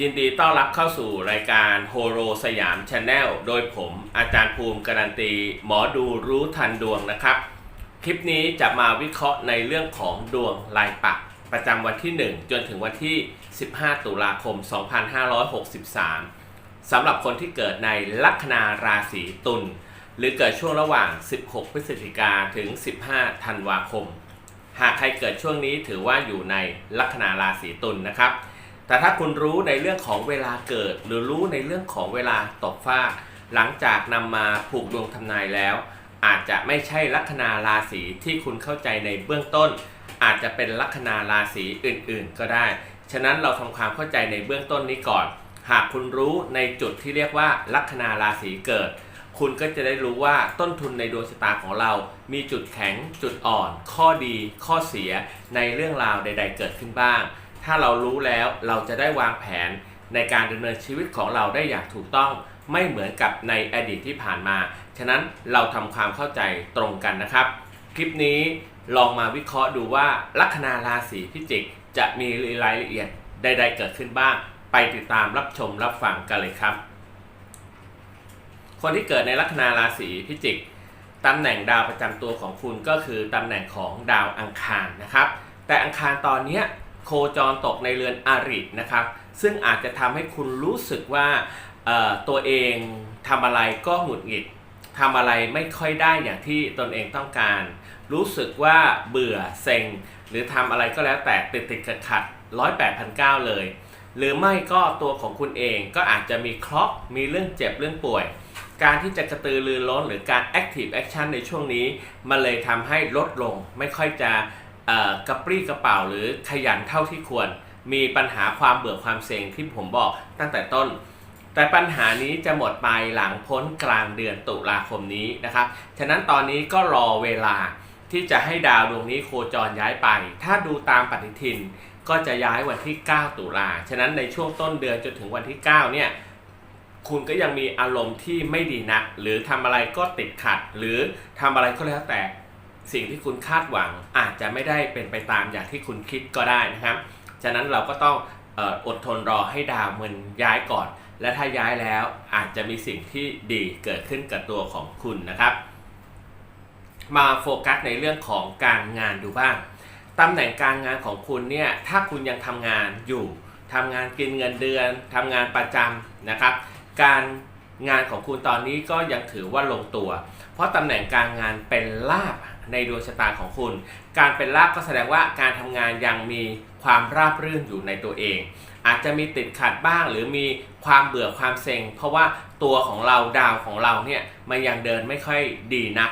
ยินดีต้อนรับเข้าสู่รายการโฮโรสยามชาแนลโดยผมอาจารย์ภูมิการันตี หมอดูรู้ทันดวงนะครับ คลิปนี้จะมาวิเคราะห์ในเรื่องของดวงลายปัก ประจำวันที่ 1 จนถึงวันที่ 15 ตุลาคม 2563 สำหรับคนที่เกิดในลัคนาราศีตุลหรือเกิดช่วงระหว่าง 16 พฤศจิกาถึง 15 ธันวาคม หากใครเกิดช่วงนี้ถือว่าอยู่ในลัคนาราศีตุลนะครับ แต่ถ้าคุณรู้ในเรื่องของเวลาเกิด หรือรู้ในเรื่องของเวลาตกฟ้า หลังจากนำมาผูกดวงทำนายแล้ว อาจจะไม่ใช่ลัคนาราศีที่คุณเข้าใจในเบื้องต้น อาจจะเป็นลัคนาราศีอื่นๆ ก็ได้ ฉะนั้นเราทำความเข้าใจในเบื้องต้นนี้ก่อน หากคุณรู้ในจุดที่เรียกว่าลัคนาราศีเกิด คุณก็จะได้รู้ว่าต้นทุนในดวงชะตาของเรา มีจุดแข็ง จุดอ่อน ข้อดี ข้อเสียในเรื่องราวใด ๆ เกิดขึ้นบ้าง ถ้าเรารู้แล้วเราจะได้วางแผนในการดำเนินชีวิตของเราได้อย่างถูกต้องไม่เหมือนกับในอดีตที่ผ่านมา ฉะนั้นเราทำความเข้าใจตรงกันนะครับ คลิปนี้ลองมาวิเคราะห์ดูว่าลัคนาราศีพิจิก จะมีรายละเอียดใดๆเกิดขึ้นบ้าง ไปติดตามรับชมรับฟังกันเลยครับ คนที่เกิดในลัคนาราศีพิจิกตำแหน่งดาวประจำตัวของคุณก็คือตำแหน่งของดาวอังคารนะครับ แต่อังคารตอนนี้ โคจรตกในเรือนอารินะครับ ซึ่งอาจจะทำให้คุณรู้สึกว่าตัวเองทำอะไรก็หงุดหงิดทำอะไรไม่ค่อยได้อย่างที่ตนเองต้องการ รู้สึกว่าเบื่อเซ็ง หรือทำอะไรก็แล้วแต่ติดติดขัดขัดร้อยแปดพันเก้าเลย หรือไม่ก็ตัวของคุณเองก็อาจจะมีเคราะห์มีเรื่องเจ็บเรื่องป่วย การที่จะกระตือรือร้นหรือการ active action ในช่วงนี้ มันเลยทำให้ลดลงไม่ค่อยจะ กระปรี้กระเป๋าหรือขยันเท่าที่ควร มีปัญหาความเบื่อความเซ็งที่ผมบอกตั้งแต่ต้น แต่ปัญหานี้จะหมดไปหลังพ้นกลางเดือนตุลาคมนี้นะครับฉะนั้นตอนนี้ก็รอเวลาที่จะให้ดาวดวงนี้โคจรย้ายไป ถ้าดูตามปฏิทินก็จะย้ายวันที่ 9 ตุลา ฉะนั้นในช่วงต้นเดือนจนถึงวันที่ 9 เนี่ย คุณก็ยังมีอารมณ์ที่ไม่ดีนัก หรือทำอะไรก็ติดขัด หรือทำอะไรก็แล้วแต่ สิ่งที่คุณคาดหวังอาจจะไม่ได้เป็นไปตามอย่างที่คุณคิดก็ได้นะครับ ฉะนั้นเราก็ต้องอดทนรอให้ดาวมันย้ายก่อน และถ้าย้ายแล้วอาจจะมีสิ่งที่ดีเกิดขึ้นกับตัวของคุณนะครับ มาโฟกัสในเรื่องของการงานดูบ้างตำแหน่งการงานของคุณเนี่ยถ้าคุณยังทำงานอยู่ทำงานกินเงินเดือนทำงานประจำนะครับ การงานของคุณตอนนี้ก็ยังถือว่าลงตัว เพราะตำแหน่งการงานเป็นลาบ ในดวงชะตาของคุณ การเป็นลาบก็แสดงว่าการทำงานยังมีความราบรื่นอยู่ในตัวเอง อาจจะมีติดขัดบ้าง หรือมีความเบื่อความเซ็ง เพราะว่าตัวของเราดาวของเราเนี่ยมันยังเดินไม่ค่อยดีนัก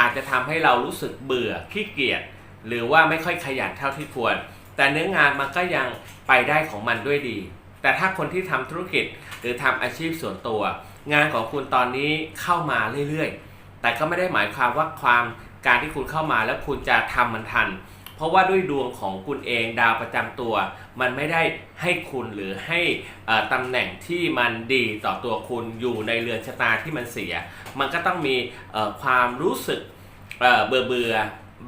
อาจจะทำให้เรารู้สึกเบื่อขี้เกียจหรือว่าไม่ค่อยขยันเท่าที่ควร แต่เนื้องานมันก็ยังไปได้ของมันด้วยดี แต่ถ้าคนที่ทำธุรกิจหรือทำอาชีพส่วนตัว งานของคุณตอนนี้เข้ามาเรื่อยๆ แต่ก็ไม่ได้หมายความว่าความ การที่คุณเข้ามาแล้วคุณจะทำมันทัน เพราะว่าด้วยดวงของคุณเองดาวประจำตัว มันไม่ได้ให้คุณหรือให้เอ่อตำแหน่งที่มันดีต่อตัวคุณอยู่ในเรือนชะตาที่มันเสีย มันก็ต้องมีความรู้สึกเบื่อเบื่อ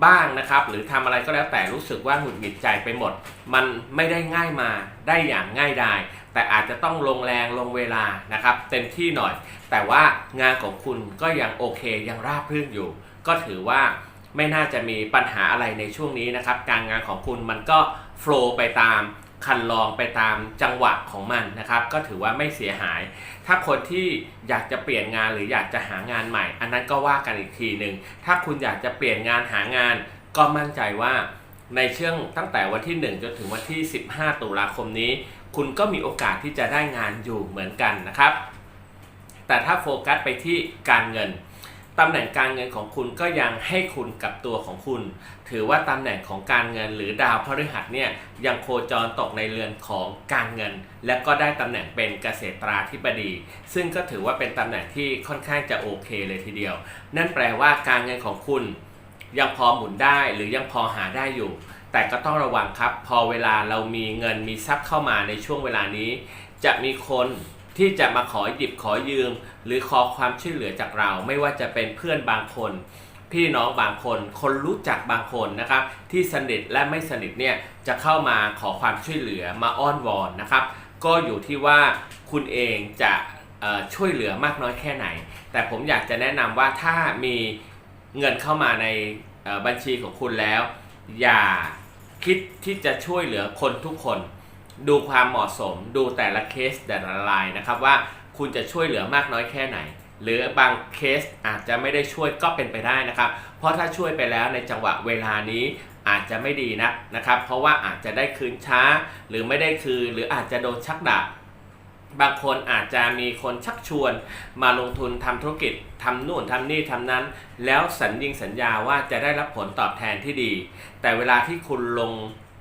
บ้างนะครับ หรือทำอะไรก็แล้วแต่รู้สึกว่าหงุดหงิดใจไปหมด มันไม่ได้ง่ายมาได้อย่างง่ายดายแต่อาจจะต้องลงแรงลงเวลานะครับ เต็มที่หน่อย แต่ว่างานของคุณก็ยังโอเคยังราบรื่นอยู่ ก็ถือว่าไม่น่าจะมีปัญหาอะไรในช่วงนี้นะครับ การงานของคุณมันก็โฟล์ไปตามคันลองไปตามจังหวะของมันนะครับ ก็ถือว่าไม่เสียหาย ถ้าคนที่อยากจะเปลี่ยนงานหรืออยากจะหางานใหม่ อันนั้นก็ว่ากันอีกทีหนึ่งถ้าคุณอยากจะเปลี่ยนงานหางาน ก็มั่นใจว่าในช่วงตั้งแต่วันที่ 1 จนถึงวันที่ 15 ตุลาคมนี้ คุณก็มีโอกาสที่จะได้งานอยู่เหมือนกันนะครับ แต่ถ้าโฟกัสไปที่การเงิน ตำแหน่งการเงินของคุณก็ยังให้คุณกับตัวของคุณ ถือว่าตำแหน่งของการเงินหรือดาวพฤหัสเนี่ยยังโคจรตกในเรือนของการเงิน และก็ได้ตำแหน่งเป็นเกษตราธิบดี ซึ่งก็ถือว่าเป็นตำแหน่งที่ค่อนข้างจะโอเคเลยทีเดียว นั่นแปลว่าการเงินของคุณยังพอหมุนได้หรือยังพอหาได้อยู่ แต่ก็ต้องระวังครับ พอเวลาเรามีเงินมีทรัพย์เข้ามาในช่วงเวลานี้ จะมีคน ที่จะมาขอหยิบขอยืม หรือขอความช่วยเหลือจากเรา ไม่ว่าจะเป็นเพื่อนบางคน พี่น้องบางคน คนรู้จักบางคนนะครับ ที่สนิทและไม่สนิทเนี่ยจะเข้ามาขอความช่วยเหลือมาอ้อนวอนนะครับ ก็อยู่ที่ว่าคุณเองจะช่วยเหลือมากน้อยแค่ไหน แต่ผมอยากจะแนะนำว่าถ้ามีเงินเข้ามาในบัญชีของคุณแล้ว อย่าคิดที่จะช่วยเหลือคนทุกคน ดูความเหมาะสม ดูแต่ละเคสแต่ละรายนะครับว่าคุณจะช่วยเหลือมากน้อยแค่ไหน หรือบางเคสอาจจะไม่ได้ช่วยก็เป็นไปได้นะครับ เพราะถ้าช่วยไปแล้วในจังหวะเวลานี้อาจจะไม่ดีนะนะครับ เพราะว่าอาจจะได้คืนช้า หรือไม่ได้คืนหรืออาจจะโดนชักดาบบางคนอาจจะมีคนชักชวนมาลงทุนทำธุรกิจทำนู่นทำนี่ทำนั้น แล้วสัญญิงสัญญาว่าจะได้รับผลตอบแทนที่ดี แต่เวลาที่คุณลง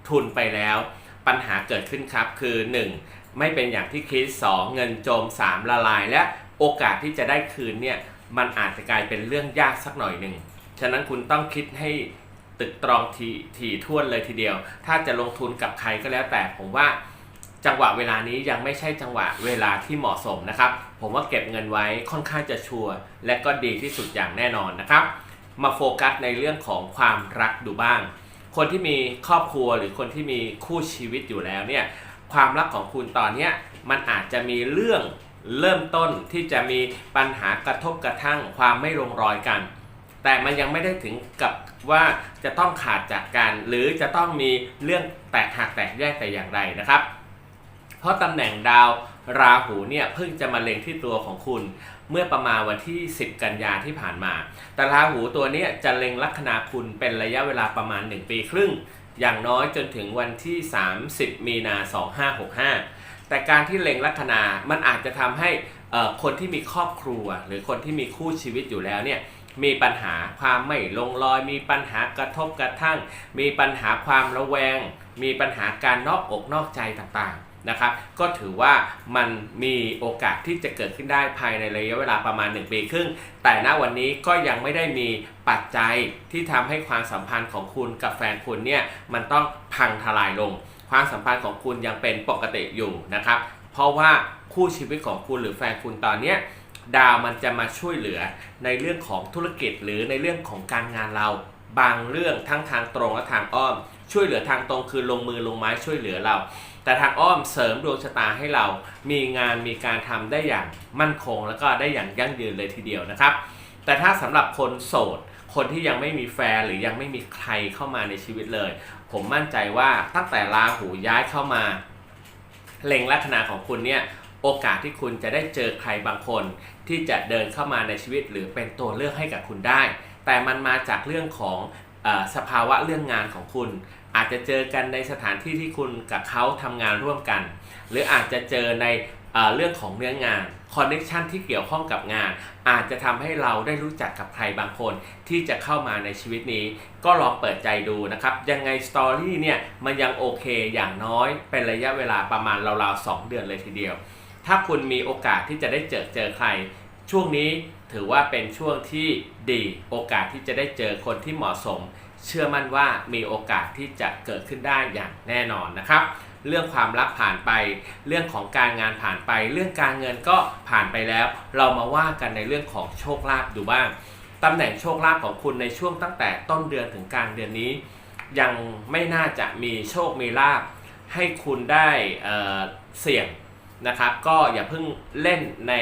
ทุนไปแล้ว ปัญหาเกิดขึ้นครับ คือ 1. ไม่เป็นอย่างที่คิด 2. เงินจม 3. ละลาย และโอกาสที่จะได้คืนเนี่ยมันอาจจะกลายเป็นเรื่องยากสักหน่อยหนึ่ง ฉะนั้นคุณต้องคิดให้ตึกตรองทีถี่วนเลยทีเดียว ถ้าจะลงทุนกับใครก็แล้วแต่ผมว่าจังหวะเวลานี้ยังไม่ใช่จังหวะเวลาที่เหมาะสมนะครับ ผมว่าเก็บเงินไว้ค่อนข้างจะชัวร์และก็ดีที่สุดอย่างแน่นอนนะครับ มาโฟกัสในเรื่องของความรักดูบ้าง คนที่มีครอบครัวหรือคนที่มีคู่ชีวิตอยู่แล้วเนี่ยความรักของคุณตอนเนี้ยมันอาจจะมีเรื่องเริ่มต้นที่จะมีปัญหากระทบกระทั่งความไม่ลงรอยกัน แต่มันยังไม่ได้ถึงกับว่าจะต้องขาดจากกัน หรือจะต้องมีเรื่องแตกหักแตกแยกแต่อย่างใดนะครับ เพราะตำแหน่งดาวราหูเนี่ยเพิ่งจะมาเล็งที่ตัวของคุณ เมื่อประมาณวันที่ 10 กันยาที่ผ่านมา แต่ราหูตัวนี้จะเล็งลัคนาคุณเป็นระยะเวลาประมาณ 1 ปีครึ่ง อย่างน้อยจนถึงวันที่ 30 มีนา 2565 แต่การที่เล็งลัคนา มันอาจจะทำให้คนที่มีครอบครัว หรือคนที่มีคู่ชีวิตอยู่แล้วเนี่ยมีปัญหาความไม่ลงรอย มีปัญหากระทบกระทั่ง มีปัญหาความระแวง มีปัญหาการนอกอกนอกใจต่างๆนะครับ ก็ถือว่ามันมีโอกาสที่จะเกิดขึ้นได้ภายในระยะเวลาประมาณ 1 ปีครึ่ง แต่ณวันนี้ก็ยังไม่ได้มีปัจจัยที่ทำให้ความสัมพันธ์ของคุณกับแฟนคุณเนี่ยมันต้องพังทลายลง ความสัมพันธ์ของคุณยังเป็นปกติอยู่นะครับ เพราะว่าคู่ชีวิตของคุณหรือแฟนคุณตอนเนี้ดาวมันจะมาช่วยเหลือในเรื่องของธุรกิจหรือในเรื่องของการงานเราบางเรื่องทั้งทางตรงและทางอ้อม ช่วยเหลือทางตรงคือลงมือลงไม้ช่วยเหลือเรา แต่ทางอ้อมเสริมดวงชะตาให้เรามีงานมีการทำได้อย่างมั่นคง แล้วก็ได้อย่างยั่งยืนเลยทีเดียวนะครับ แต่ถ้าสำหรับคนโสด คนที่ยังไม่มีแฟนหรือยังไม่มีใครเข้ามาในชีวิตเลย ผมมั่นใจว่าตั้งแต่ราหูย้ายเข้ามาเล็งลัคนาของคุณเนี่ยโอกาสที่คุณจะได้เจอใครบางคนที่จะเดินเข้ามาในชีวิตหรือเป็นตัวเลือกให้กับคุณได้ แต่มันมาจากเรื่องของอสภาวะเรื่องงานของคุณ อาจจะเจอกันในสถานที่ที่คุณกับเขาทำงานร่วมกัน หรืออาจจะเจอในเอเรื่องของเนื้องานคอนเน t ชันที่เกี่ยวข้องกับงาน อาจจะทำให้เราได้รู้จักกับใครบางคน ที่จะเข้ามาในชีวิตนี้ ก็ลองเปิดใจดูนะครับ ยังไงสตอรี่เนี่ยมันยังโอเคอย่างน้อยเป็นระยะเวลาประมาณราวๆ 2 เดือนเลยทีเดียว ถ้าคุณมีโอกาสที่จะได้เจอเจอใคร ช่วงนี้ถือว่าเป็นช่วงที่ดีโอกาสที่จะได้เจอคนที่เหมาะสม เชื่อมั่นว่ามีโอกาสที่จะเกิดขึ้นได้อย่างแน่นอนนะครับ เรื่องความรักผ่านไป เรื่องของการงานผ่านไป เรื่องการเงินก็ผ่านไปแล้ว เรามาว่ากันในเรื่องของโชคลาภดูบ้างตำแหน่งโชคลาภของคุณในช่วงตั้งแต่ต้นเดือนถึงกลางเดือนนี้ ยังไม่น่าจะมีโชคมีลาภให้คุณได้เเสี่ยง นะครับก็อย่าเพิ่งเล่นใน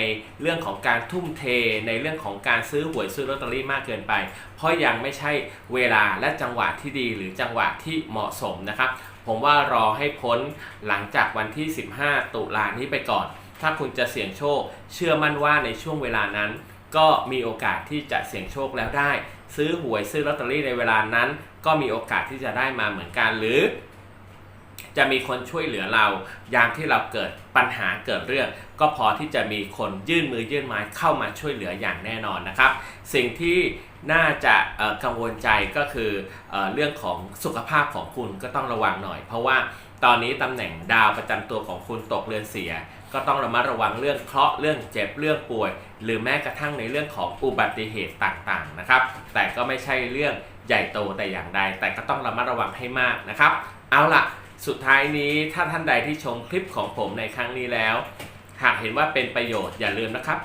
เรื่องของการทุ่มเท ในเรื่องของการซื้อหวยซื้อลอตเตอรี่มากเกินไป เพราะยังไม่ใช่เวลาและจังหวะที่ดีหรือจังหวะที่เหมาะสมนะครับ ผมว่ารอให้พ้นหลังจากวันที่ 15 ตุลานี้ไปก่อน ถ้าคุณจะเสี่ยงโชค เชื่อมั่นว่าในช่วงเวลานั้น ก็มีโอกาสที่จะเสี่ยงโชคแล้วได้ ซื้อหวยซื้อลอตเตอรี่ในเวลานั้น ก็มีโอกาสที่จะได้มาเหมือนกันหรือ จะมีคนช่วยเหลือเรา ยามที่เราเกิดปัญหาเกิดเรื่อง ก็พอที่จะมีคนยื่นมือยื่นไม้เข้ามาช่วยเหลืออย่างแน่นอนนะครับ สิ่งที่น่าจะกังวลใจก็คือเออเรื่องของสุขภาพของคุณก็ต้องระวังหน่อย เพราะว่าตอนนี้ตำแหน่งดาวประจำตัวของคุณตกเรือนเสีย ก็ต้องระมัดระวังเรื่องเคราะห์เรื่องเจ็บเรื่องป่วย หรือแม้กระทั่งในเรื่องของอุบัติเหตุต่างๆนะครับ แต่ก็ไม่ใช่เรื่องใหญ่โตแต่อย่างใด แต่ก็ต้องระมัดระวังให้มากนะครับ เอาล่ะ สุดท้ายนี้ถ้าท่านใดที่ชมคลิปของผมในครั้งนี้แล้ว หากเห็นว่าเป็นประโยชน์อย่าลืมนะครับ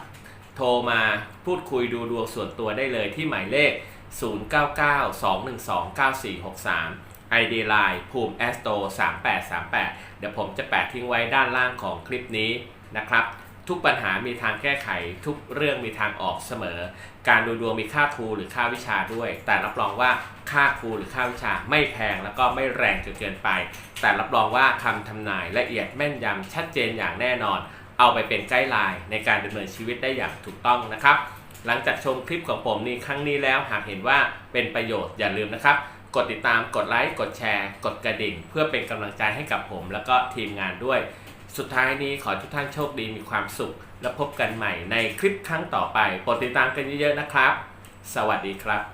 โทรมาพูดคุยดูดวงส่วนตัวได้เลยที่หมายเลข 0992129463 ID Line ภูมิ a s t o 3838 เดี๋ยวผมจะแปะทิ้งไว้ด้านล่างของคลิปนี้นะครับ ทุกปัญหามีทางแก้ไข ทุกเรื่องมีทางออกเสมอ การดูดวงมีค่าครูหรือค่าวิชาด้วย แต่รับรองว่าค่าครูหรือค่าวิชาไม่แพงแล้วก็ไม่แรงจนเกินไป แต่รับรองว่าคำทำนายละเอียดแม่นยำชัดเจนอย่างแน่นอน เอาไปเป็นไกด์ไลน์ในการดำเนินชีวิตได้อย่างถูกต้องนะครับ หลังจากชมคลิปของผมนี้ครั้งนี้แล้วหากเห็นว่าเป็นประโยชน์อย่าลืมนะครับกดติดตามกดไลค์กดแชร์ กดกระดิ่ง เพื่อเป็นกำลังใจให้กับผม แล้วก็ทีมงานด้วย สุดท้ายนี้ขอทุกท่านโชคดีมีความสุข และพบกันใหม่ในคลิปครั้งต่อไปโปรดติดตามกันเยอะๆนะครับ สวัสดีครับ